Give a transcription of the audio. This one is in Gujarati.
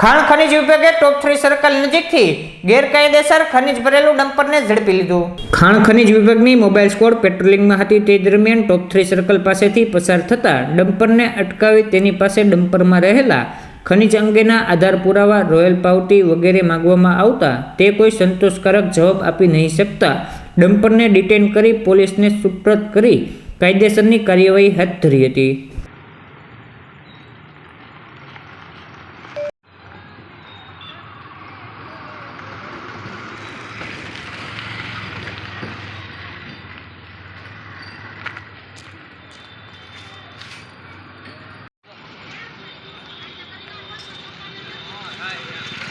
ખાણ ખનીજ વિભાગે ટોપ થ્રી સર્કલ નજીકથી ગેરકાયદેસર ખનીજ ભરેલું ડમ્પરને ઝડપી લીધું. ખાણ ખનીજ વિભાગની મોબાઈલ સ્કોડ પેટ્રોલિંગમાં હતી તે દરમિયાન ટોપ થ્રી સર્કલ પાસેથી પસાર થતા ડમ્પરને અટકાવી તેની પાસે ડમ્પરમાં રહેલા ખનીજ અંગેના આધાર પુરાવા, રોયલ પાવતી વગેરે માંગવામાં આવતા તે કોઈ સંતોષકારક જવાબ આપી નહીં શકતા ડમ્પરને ડિટેન કરી પોલીસને સુપ્રત કરી કાયદેસરની કાર્યવાહી હાથ ધરી હતી. Right, yeah. Uh,